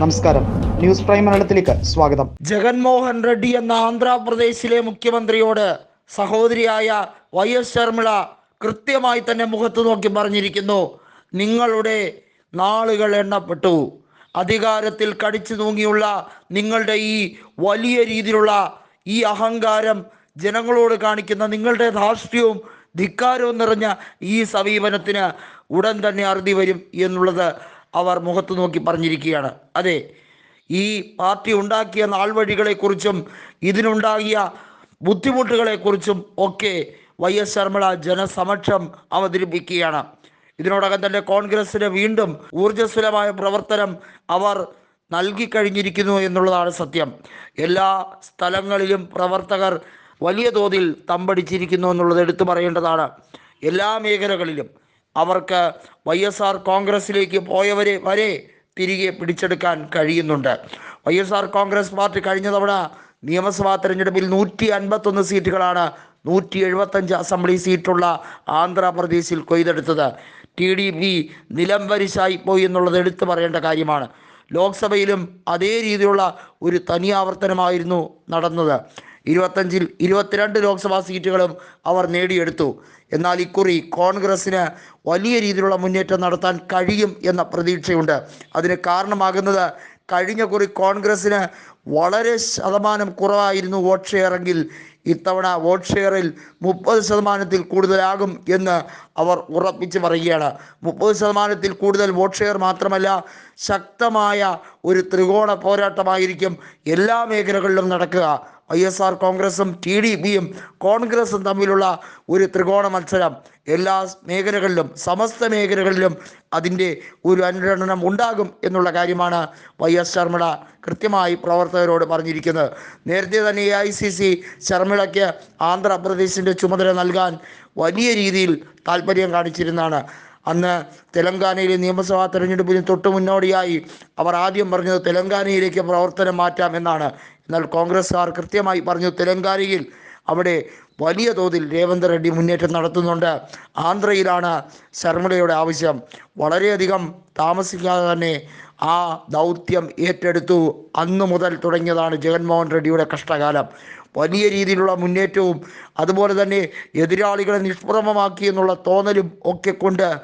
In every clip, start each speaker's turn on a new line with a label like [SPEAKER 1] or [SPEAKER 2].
[SPEAKER 1] നമസ്കാരം. News prime മലയാളത്തിലേക്ക് സ്വാഗതം.
[SPEAKER 2] ജഗൻമോഹൻ റെഡ്ഡി എന്ന ആന്ധ്രാപ്രദേശിലെ മുഖ്യമന്ത്രിയോട് സഹോദരിയായ വൈ എസ് ശർമിള കൃത്യമായി തന്നെ മുഖത്ത് നോക്കി പറഞ്ഞിരിക്കുന്നു. നിങ്ങളുടെ നാളുകൾ എണ്ണപ്പെട്ടു. അധികാരത്തിൽ കടിച്ചു തൂങ്ങിയുള്ള നിങ്ങളുടെ ഈ വലിയ രീതിയിലുള്ള ഈ അഹങ്കാരം ജനങ്ങളോട് കാണിക്കുന്ന നിങ്ങളുടെ ധാർഷ്ട്യവും ധിക്കാരവും നിറഞ്ഞ ഈ സമീപനത്തിന് ഉടൻ തന്നെ അറുതി വരും എന്നുള്ളത് അവർ മുഖത്ത് നോക്കി പറഞ്ഞിരിക്കുകയാണ്. അതെ ഈ പാർട്ടി ഉണ്ടാക്കിയ നാൾവഴികളെക്കുറിച്ചും ഇതിനുണ്ടാകിയ ബുദ്ധിമുട്ടുകളെക്കുറിച്ചും ഒക്കെ വൈ എസ് ശർമ്മള ജനസമക്ഷം അവതരിപ്പിക്കുകയാണ്. ഇതിനോടകം തന്നെ കോൺഗ്രസിന് വീണ്ടും ഊർജസ്വലമായ പ്രവർത്തനം അവർ നൽകിക്കഴിഞ്ഞിരിക്കുന്നു എന്നുള്ളതാണ് സത്യം. എല്ലാ സ്ഥലങ്ങളിലും പ്രവർത്തകർ വലിയ തോതിൽ തമ്പടിച്ചിരിക്കുന്നു എന്നുള്ളത് എടുത്തു പറയേണ്ടതാണ്. എല്ലാ മേഖലകളിലും അവർക്ക് വൈ എസ് ആർ കോൺഗ്രസിലേക്ക് പോയവരെ വരെ തിരികെ പിടിച്ചെടുക്കാൻ കഴിയുന്നുണ്ട്. Y S R Congress party കഴിഞ്ഞ തവണ നിയമസഭാ തെരഞ്ഞെടുപ്പിൽ നൂറ്റി അൻപത്തൊന്ന് സീറ്റുകളാണ് നൂറ്റി എഴുപത്തഞ്ച് അസംബ്ലി സീറ്റുള്ള ആന്ധ്രാപ്രദേശിൽ കൊയ്തെടുത്തത്. ടി ഡി പി നിലംപരിശായി പോയി എന്നുള്ളത് എടുത്തു പറയേണ്ട കാര്യമാണ്. ലോക്സഭയിലും അതേ രീതിയിലുള്ള ഒരു തനിയാവർത്തനമായിരുന്നു നടന്നത്. ഇരുപത്തഞ്ചിൽ ഇരുപത്തിരണ്ട് ലോക്സഭാ സീറ്റുകളും അവർ നേടിയെടുത്തു. എന്നാൽ ഇക്കുറി കോൺഗ്രസ്സിന് വലിയ രീതിയിലുള്ള മുന്നേറ്റം നടത്താൻ കഴിയും എന്ന പ്രതീക്ഷയുണ്ട്. അതിന് കാരണമാകുന്നത് കഴിഞ്ഞ കുറി കോൺഗ്രസ്സിന് വളരെ ശതമാനം കുറവായിരുന്നു വോട്ട് ഷെയറെങ്കിൽ ഇത്തവണ വോട്ട് ഷെയറിൽ മുപ്പത് ശതമാനത്തിൽ കൂടുതലാകും എന്ന് അവർ ഉറപ്പിച്ച് പറയുകയാണ്. മുപ്പത് ശതമാനത്തിൽ കൂടുതൽ വോട്ട് ഷെയർ മാത്രമല്ല ശക്തമായ ഒരു ത്രികോണ പോരാട്ടമായിരിക്കും എല്ലാ മേഖലകളിലും നടക്കുക. ഐ എസ് ആർ കോൺഗ്രസും ടി ഡി പിയും കോൺഗ്രസും തമ്മിലുള്ള ഒരു ത്രികോണ മത്സരം എല്ലാ മേഖലകളിലും സമസ്ത മേഖലകളിലും അതിന്റെ ഒരു അനുരണനം ഉണ്ടാകും എന്നുള്ള കാര്യമാണ് വൈ എസ് ശർമ്മ കൃത്യമായി പ്രവർത്തകരോട് പറഞ്ഞിരിക്കുന്നത് നേരത്തെ തന്നെ എ ഐ സി സി ശർമ്മിളയ്ക്ക് ആന്ധ്രാപ്രദേശിന്റെ ചുമതല നൽകാൻ വലിയ രീതിയിൽ താല്പര്യം കാണിച്ചിരുന്നതാണ്. അന്ന് തെലങ്കാനയിലെ നിയമസഭാ തെരഞ്ഞെടുപ്പിന് തൊട്ട് മുന്നോടിയായി അവർ ആദ്യം പറഞ്ഞത് തെലങ്കാനയിലേക്ക് പ്രവർത്തനം മാറ്റാം എന്നാണ്. എന്നാൽ കോൺഗ്രസ്സുകാർ കൃത്യമായി പറഞ്ഞു തെലങ്കാനയിൽ അവിടെ വലിയ തോതിൽ രേവന്ത് റെഡ്ഡി മുന്നേറ്റം നടത്തുന്നുണ്ട്. ആന്ധ്രയിലാണ് ശർമ്മിളയുടെ ആവശ്യം. വളരെയധികം താമസിക്കാതെ തന്നെ ആ ദൗത്യം ഏറ്റെടുത്തു. അന്നു മുതൽ തുടങ്ങിയതാണ് ജഗൻമോഹൻ റെഡ്ഡിയുടെ കഷ്ടകാലം. വലിയ രീതിയിലുള്ള മുന്നേറ്റവും അതുപോലെ തന്നെ എതിരാളികളെ നിഷ്പ്രമമാക്കി എന്നുള്ള തോന്നലും ഒക്കെ കൊണ്ട്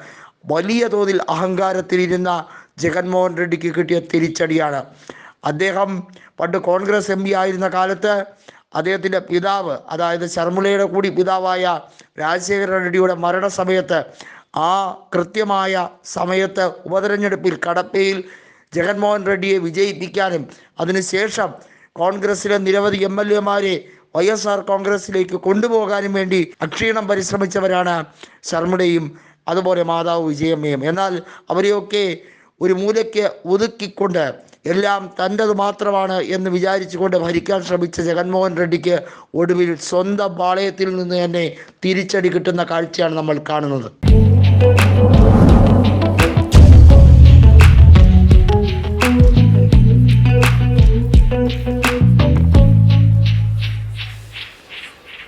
[SPEAKER 2] വലിയ തോതിൽ അഹങ്കാരത്തിലിരുന്ന ജഗൻമോഹൻ റെഡ്ഡിക്ക് കിട്ടിയ തിരിച്ചടിയാണ്. അദ്ദേഹം പണ്ട് കോൺഗ്രസ് എം ആയിരുന്ന കാലത്ത് അദ്ദേഹത്തിന്റെ പിതാവ് അതായത് ശർമ്മിളയുടെ കൂടി പിതാവായ രാജശേഖര റെഡ്ഡിയുടെ മരണസമയത്ത് ആ കൃത്യമായ സമയത്ത് ഉപതെരഞ്ഞെടുപ്പിൽ കടപ്പയിൽ ജഗൻമോഹൻ റെഡ്ഡിയെ വിജയിപ്പിക്കാനും അതിനുശേഷം കോൺഗ്രസിലെ നിരവധി എം എൽ എമാരെ വൈ എസ് ആർ കോൺഗ്രസിലേക്ക് കൊണ്ടുപോകാനും വേണ്ടി അക്ഷീണം പരിശ്രമിച്ചവരാണ് ശർമ്മയും അതുപോലെ മാതാവ് വിജയമ്മയും. എന്നാൽ അവരെയൊക്കെ ഒരു മൂലയ്ക്ക് ഒതുക്കിക്കൊണ്ട് എല്ലാം തന്റെത് മാത്രമാണ് എന്ന് വിചാരിച്ചുകൊണ്ട് ഭരിക്കാൻ ശ്രമിച്ച ജഗൻമോഹൻ റെഡ്ഡിക്ക് ഒടുവിൽ സ്വന്തം പാളയത്തിൽ നിന്ന് തന്നെ തിരിച്ചടി കിട്ടുന്ന കാഴ്ചയാണ് നമ്മൾ കാണുന്നത്.